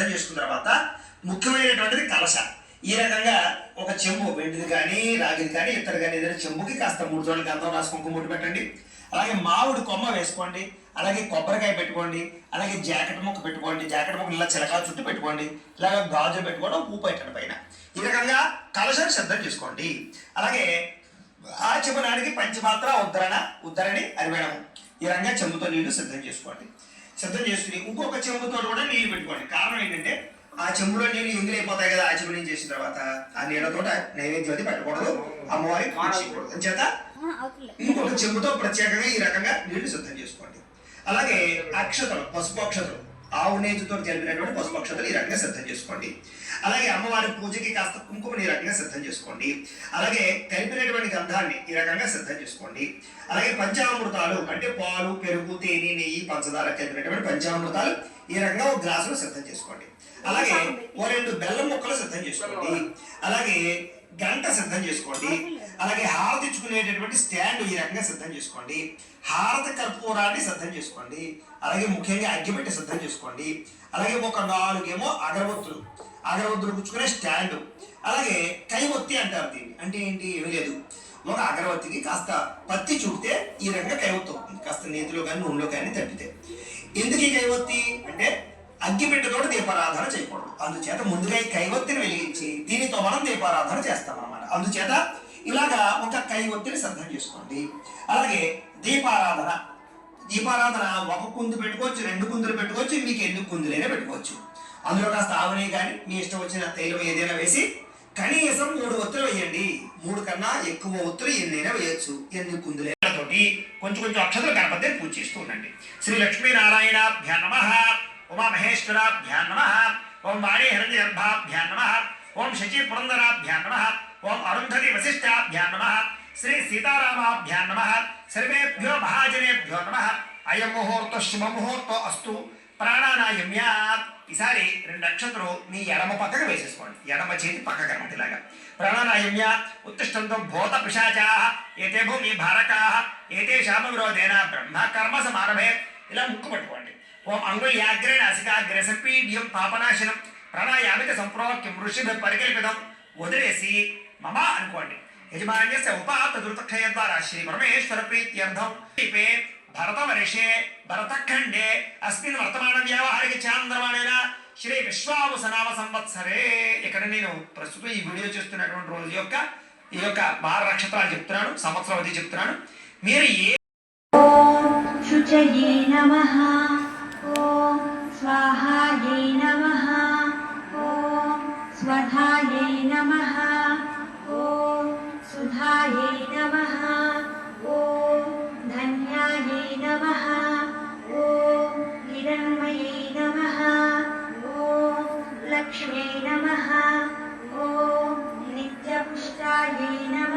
సిద్ధం చేసుకున్న తర్వాత ముఖ్యమైనటువంటిది కలశ. ఈ రకంగా ఒక చెంబు వెండిది కానీ రాగిది కానీ ఇతర కానీ ఏదైనా చెంబుకి కాస్త మూడు చోట్ల గంధం రాసి కుంకుమ పెట్టండి. అలాగే మామిడి కొమ్మ వేసుకోండి. అలాగే కొబ్బరికాయ పెట్టుకోండి. అలాగే జాకెట్ ముక్క పెట్టుకోండి. జాకెట్ ముక్క ఇలా చిలకాల చుట్టూ పెట్టుకోండి. ఇలాగ గాజు పెట్టుకోవడం ఉప్పు పెట్టడం పైన. ఈ రకంగా కలశాన్ని సిద్ధం చేసుకోండి. అలాగే ఆచమనానికి పంచపాత్ర ఉద్ధరణ ఉద్ధరణి అరివేణము. ఈ రకంగా చెంబుతో నీళ్ళు సిద్ధం చేసుకోండి. సిద్ధం చేసుకుని ఇంకొక చెంబుతో కూడా నీళ్ళు పెట్టుకోండి. కారణం ఏంటంటే ఆ చెంబులో నీళ్ళు ఎంగిలైపోతాయి కదా ఆచమనం చేసిన తర్వాత. ఆ నీళ్ళతో నైవేద్యం అది పెట్టకూడదు. చేయకూడదు. అంచేత ఇంకొక చెంబుతో ప్రత్యేకంగా ఈ రకంగా నీళ్ళు సిద్ధం చేసుకోండి. అలాగే అక్షతలు పసుపు అక్షతలు. ఆవు నేతితో జరిపినటువంటి పశుపక్షతలు ఈ రకంగా సిద్ధం చేసుకోండి. అలాగే అమ్మవారి పూజకి కాస్త కుంకుమని ఈ రకంగా సిద్ధం చేసుకోండి. అలాగే కలిపినటువంటి గంధాన్ని ఈ రకంగా సిద్ధం చేసుకోండి. అలాగే పంచామృతాలు అంటే పాలు పెరుగు తేనె నెయ్యి పంచదార కలిపినటువంటి పంచామృతాలు ఈ రకంగా ఒక గ్లాసులో సిద్ధం చేసుకోండి. అలాగే ఓ రెండు బెల్లం ముక్కలు సిద్ధం చేసుకోండి. అలాగే గంట సిద్ధం చేసుకోండి. అలాగే హారతి ఇచ్చుకునేటటువంటి స్టాండ్ ఈ రకంగా సిద్ధం చేసుకోండి. హారతి కర్పూరాన్ని సిద్ధం చేసుకోండి. అలాగే ముఖ్యంగా అగ్గిపెట్టి సిద్ధం చేసుకోండి. అలాగే ఒక నాలుగేమో అగరబత్తులు. అగరబత్తులు పుచ్చుకునే స్టాండ్. అలాగే కైవొత్తి అంటారు దీన్ని. అంటే ఏంటి? ఏమీ లేదు. ఒక అగరబత్తికి కాస్త పత్తి చూపితే ఈ రకంగా కైవొత్తి అవుతుంది. కాస్త నేతిలో కానీ నూనెలో కానీ తప్పితే. ఎందుకు ఈ కైవొత్తి? అంటే అగ్గిపెట్టెతో దీపారాధన చేయకూడదు. అందుచేత ముందుగా ఈ కైవత్తిని వెలిగించి దీపారాధన చేస్తాం అన్నమాట అందుచేత ఇలాగా ఒక కై ఒత్తిడి సిద్ధం చేసుకోండి. అలాగే దీపారాధన దీపారాధన ఒక కుందు పెట్టుకోవచ్చు రెండు కుందులు పెట్టుకోవచ్చు మీకు ఎన్ని కుందులైనా పెట్టుకోవచ్చు. అందులో కాస్త ఆవునే కానీ మీ ఇష్టం వచ్చిన తైలం ఏదైనా వేసి కనీసం మూడు ఒత్తులు వేయండి. మూడు కన్నా ఎక్కువ ఒత్తులు ఎన్నైనా వేయొచ్చు. ఎన్ని కుందులైనతోటి కొంచెం కొంచెం అక్షతలు గణపతిని పూజ చేస్తూ ఉండండి. శ్రీ లక్ష్మీనారాయణాభ్యా నమ. ఉమామహేశ్వరాభ్యా నమ. ఓం వాణి హిరణ్యగర్భాభ్యా నమ. ఓం శచి పురందరాభ్యా నమ. ఓం అరుంధతి వశిష్టాభ్యా నమ. శ్రీ సీతారామాభ్యా నమ. సర్వేభ్యో మహాజనేభ్యో నమ. అయం ముహూర్త శుభ ముహూర్తో అస్తు. ప్రాణానాయమ్య ఈసారి రెండు నక్షత్రం మీ ఎడమ పక్కకు వేసేసుకోండి. ఎడమ చేతి పక్కకు అనమాట ఇలాగా. ప్రాణానాయమ్య ఉత్తిష్టంతో భూత పిశాచా. ఏతే భూమి భారకా. ఏతే శామ విరోధేన బ్రహ్మ కర్మ సమారభే ఇలా ముక్కు పట్టుకోండి. ఓం అంగుళ్యాగ్రే నాసికాగ్రే సపీడ్యం పాపనాశనం. ప్రాణాయామిక సంప్రోక్యం ఋషి పరికల్పితం వదిలేసి మమ అనుకోండి. యజమాన్యస్య ఉపాత దృతక్షయ ద్వారా శ్రీ పరమేశ్వర ప్రీత్యర్థం. దీపే భరతవర్షే భరతఖండే అస్మిన్ వర్తమాన వ్యవహారిక చాంద్రమాణేన శ్రీ విశ్వావసనామ సంవత్సరే ఇక్కడ నేను ప్రస్తుతం ఈ వీడియో చేస్తున్నటువంటి రోజు యొక్క ఈ యొక్క బాల నక్షత్రాలు చెప్తున్నాను సంవత్సరం అది చెప్తున్నాను. మీరు ఏ శుచయే నమః. नमः। ॐ नित्यपुष्टायै नमः